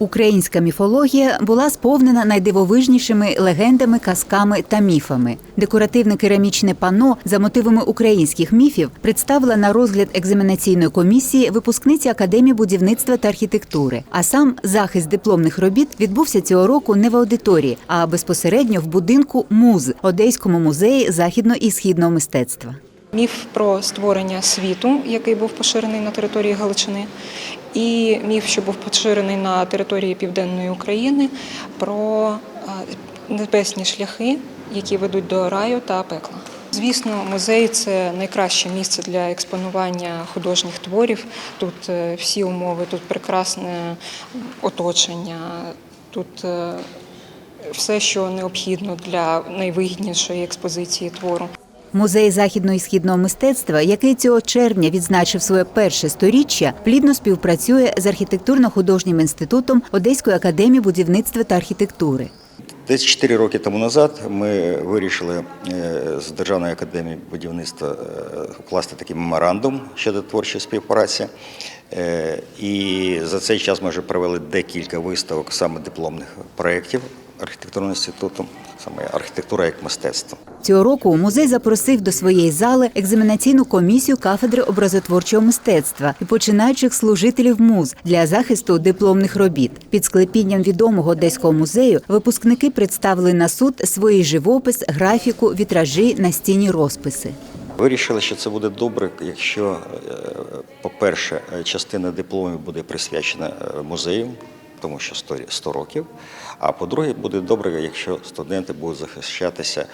Українська міфологія була сповнена найдивовижнішими легендами, казками та міфами. Декоративне керамічне панно за мотивами українських міфів представила на розгляд екзаменаційної комісії випускниці Академії будівництва та архітектури. А сам захист дипломних робіт відбувся цього року не в аудиторії, а безпосередньо в будинку МУЗ Одеському музеї західного і східного мистецтва. Міф про створення світу, який був поширений на території Галичини, і міф, що був поширений на території Південної України, про е, небесні шляхи, які ведуть до раю та пекла. Звісно, музей це найкраще місце для експонування художніх творів. Тут е, всі умови, тут прекрасне оточення, тут е, все, що необхідно для найвигіднішої експозиції твору. Музей західного і східного мистецтва, який цього червня відзначив своє перше сторіччя, плідно співпрацює з архітектурно-художнім інститутом Одеської академії будівництва та архітектури. Десь 4 роки тому назад ми вирішили е, з Державної академії будівництва е, укласти такий меморандум щодо творчої співпраці. Е, І за цей час ми вже провели декілька виставок саме дипломних проєктів архітектурного інституту, саме архітектура як мистецтво. Цього року музей запросив до своєї зали екзаменаційну комісію кафедри образотворчого мистецтва і починаючих служителів муз для захисту дипломних робіт. Під склепінням відомого одеського музею випускники представили на суд свої живопис, графіку, вітражі, настінні розписи. Вирішили, що це буде добре, якщо, е, по-перше, частина дипломів буде присвячена е, музею, тому що 100 100 років. А по-друге, буде добре, якщо студенти будуть захищатися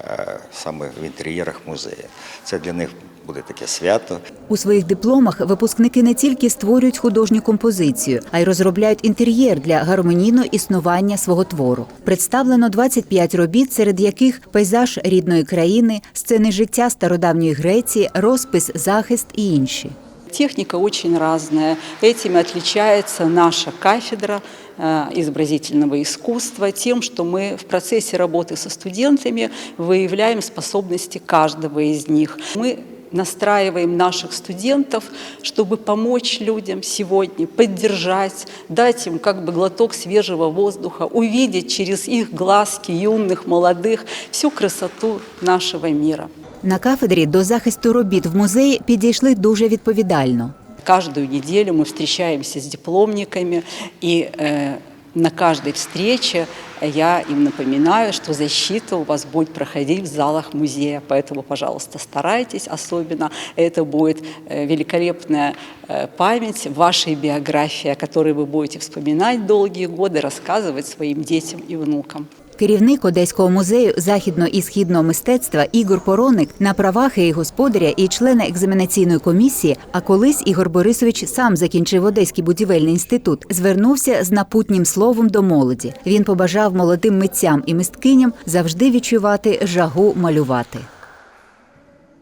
е, саме в інтер'єрах музею. Це для них буде таке свято. У своїх дипломах випускники не тільки створюють художню композицію, а й розробляють інтер'єр для гармонійного існування свого твору. Представлено 25 робіт, серед яких пейзаж рідної країни, сцени життя стародавньої Греції, розпис, захист і інші. Техника очень разная. Этим отличается наша кафедра э, изобразительного искусства тем, что мы в процессе работы со студентами выявляем способности каждого из них. Мы настраиваем наших студентов, чтобы помочь людям сегодня, поддержать, дать им как бы глоток свежего воздуха, увидеть через их глазки юных, молодых всю красоту нашего мира. На кафедрі до захисту робіт в музеї підійшли дуже відповідально. Каждую неделю мы встречаемся с дипломниками, и э, на каждой встрече я им напоминаю, что защита у вас будет проходить в залах музея. Поэтому, пожалуйста, старайтесь особенно. Это будет э, великолепная э, память вашей биографии, о которой вы будете вспоминать долгие годы, рассказывать своим детям и внукам. Керівник Одеського музею західного і східного мистецтва Ігор Пороник на правах і господаря і члена екзаменаційної комісії, а колись Ігор Борисович сам закінчив Одеський будівельний інститут, звернувся з напутнім словом до молоді. Він побажав молодим митцям і мисткиням завжди відчувати жагу малювати.